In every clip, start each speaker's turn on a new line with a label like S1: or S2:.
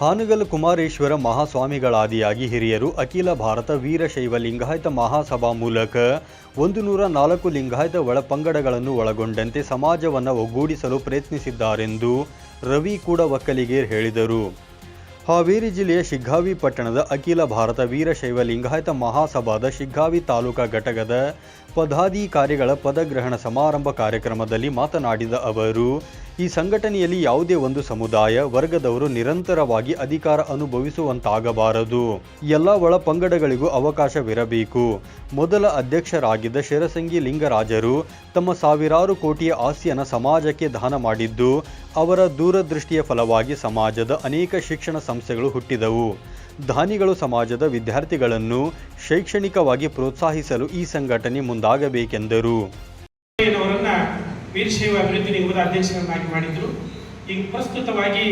S1: ಹಾನಗಲ್ ಕುಮಾರೇಶ್ವರ ಮಹಾಸ್ವಾಮಿಗಳಾದಿಯಾಗಿ ಹಿರಿಯರು ಅಖಿಲ ಭಾರತ ವೀರಶೈವ ಲಿಂಗಾಯತ ಮಹಾಸಭಾ ಮೂಲಕ ಒಂದು ನೂರ ನಾಲ್ಕು ಲಿಂಗಾಯತ ಒಳಪಂಗಡಗಳನ್ನು ಒಳಗೊಂಡಂತೆ ಸಮಾಜವನ್ನು ಒಗ್ಗೂಡಿಸಲು ಪ್ರಯತ್ನಿಸಿದ್ದಾರೆಂದು ರವಿ ಕೂಡ ಒಕ್ಕಲಿಗೇರ್ ಹೇಳಿದರು. ಹಾವೇರಿ ಜಿಲ್ಲೆಯ ಶಿಗ್ಗಾವಿ ಪಟ್ಟಣದ ಅಖಿಲ ಭಾರತ ವೀರಶೈವ ಲಿಂಗಾಯತ ಮಹಾಸಭಾದ ಶಿಗ್ಗಾವಿ ತಾಲೂಕಾ ಘಟಕದ ಪದಾಧಿಕಾರಿಗಳ ಪದಗ್ರಹಣ ಸಮಾರಂಭ ಕಾರ್ಯಕ್ರಮದಲ್ಲಿ ಮಾತನಾಡಿದ ಅವರು, ಈ ಸಂಘಟನೆಯಲ್ಲಿ ಯಾವುದೇ ಒಂದು ಸಮುದಾಯ ವರ್ಗದವರು ನಿರಂತರವಾಗಿ ಅಧಿಕಾರ ಅನುಭವಿಸುವಂತಾಗಬಾರದು. ಎಲ್ಲ ಒಳ ಪಂಗಡಗಳಿಗೂ ಅವಕಾಶವಿರಬೇಕು. ಮೊದಲ ಅಧ್ಯಕ್ಷರಾಗಿದ್ದ ಶಿರಸಂಗಿ ಲಿಂಗರಾಜರು ತಮ್ಮ ಸಾವಿರಾರು ಕೋಟಿಯ ಆಸ್ತಿಯನ್ನು ಸಮಾಜಕ್ಕೆ ದಾನ ಮಾಡಿದ್ದು ಅವರ ದೂರದೃಷ್ಟಿಯ ಫಲವಾಗಿ ಸಮಾಜದ ಅನೇಕ ಶಿಕ್ಷಣ ಸಂಸ್ಥೆಗಳು ಹುಟ್ಟಿದವು. ದಾನಿಗಳು ಸಮಾಜದ ವಿದ್ಯಾರ್ಥಿಗಳನ್ನು ಶೈಕ್ಷಣಿಕವಾಗಿ ಪ್ರೋತ್ಸಾಹಿಸಲು ಈ ಸಂಘಟನೆ ಮುಂದಾಗಬೇಕೆಂದರು.
S2: ವೀರಶೈವ ಅಭಿವೃದ್ಧಿ ನಿಗಮದ ಅಧ್ಯಕ್ಷರನ್ನಾಗಿ ಮಾಡಿದ್ರು. ಈಗ ಪ್ರಸ್ತುತವಾಗಿ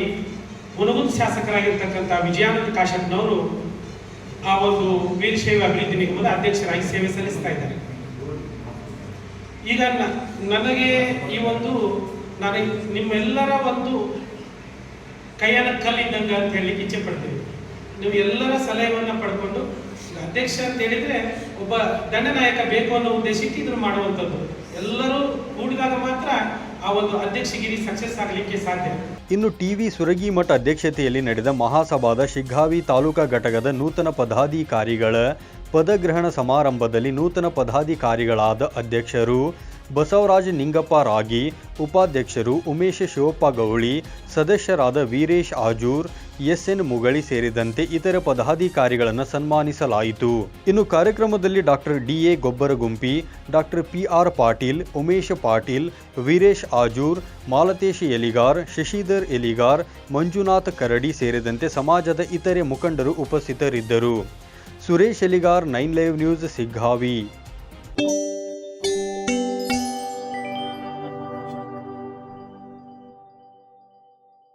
S2: ಮುನಗುಂದ ಶಾಸಕರಾಗಿರ್ತಕ್ಕಂಥ ವಿಜಯಾನಂದ ಕಾಶಪ್ಪನವರು ಆ ಒಂದು ವೀರಶೈವ ಅಭಿವೃದ್ಧಿ ನಿಗಮದ ಅಧ್ಯಕ್ಷರಾಗಿ ಸೇವೆ ಸಲ್ಲಿಸ್ತಾ ಇದ್ದಾರೆ. ಈಗ ನನಗೆ ಈ ಒಂದು ನಾನು ನಿಮ್ಮೆಲ್ಲರ ಒಂದು ಕೈಯನ್ನ ಕಲ್ಲಿದ್ದಂಗ ಅಂತ ಹೇಳಲಿಕ್ಕೆ ಇಚ್ಛೆ ಪಡ್ತೀವಿ ನೀವು ಎಲ್ಲರ ಸಲಹೆಯನ್ನು ಪಡ್ಕೊಂಡು ಅಧ್ಯಕ್ಷ ಅಂತ ಹೇಳಿದ್ರೆ ಒಬ್ಬ ದಂಡನಾಯಕ ಬೇಕು ಅನ್ನೋ ಉದ್ದೇಶಕ್ಕೆ ಇದನ್ನು ಮಾಡುವಂಥದ್ದು. ಎಲ್ಲರೂ ಕೂಡಿದಾಗ ಮಾತ್ರ ಆ ಒಂದು ಅಧ್ಯಕ್ಷಗಿರಿ ಸಕ್ಸಸ್ ಆಗಲಿಕ್ಕೆ ಸಾಧ್ಯ.
S1: ಇನ್ನು ಟಿವಿ ಸುರಗಿಮಠ ಅಧ್ಯಕ್ಷತೆಯಲ್ಲಿ ನಡೆದ ಮಹಾಸಭಾದ ಶಿಗ್ಗಾವಿ ತಾಲೂಕಾ ಘಟಕದ ನೂತನ ಪದಾಧಿಕಾರಿಗಳ ಪದಗ್ರಹಣ ಸಮಾರಂಭದಲ್ಲಿ ನೂತನ ಪದಾಧಿಕಾರಿಗಳಾದ ಅಧ್ಯಕ್ಷರು ಬಸವರಾಜ ನಿಂಗಪ್ಪ ರಾಗಿ, ಉಪಾಧ್ಯಕ್ಷರು ಉಮೇಶ ಶಿವಪ್ಪ ಗೌಳಿ, ಸದಸ್ಯರಾದ ವೀರೇಶ್ ಆಜೂರ್, ಎಸ್ಎನ್ ಮುಗಳಿ ಸೇರಿದಂತೆ ಇತರ ಪದಾಧಿಕಾರಿಗಳನ್ನು ಸನ್ಮಾನಿಸಲಾಯಿತು. ಇನ್ನು ಕಾರ್ಯಕ್ರಮದಲ್ಲಿ doctor DA Gobbaragumpi doctor P R Patil, Umesh Patil, Veeresh Ajur, Malatesh Eligar, Shashidhar Eligar, Manjunath Karadi ಸೇರಿದಂತೆ ಸಮಾಜದ ಇತರೆ ಮುಖಂಡರು ಉಪಸ್ಥಿತರಿದ್ದರು. Suresh Eligar, nine live news, Siggavi.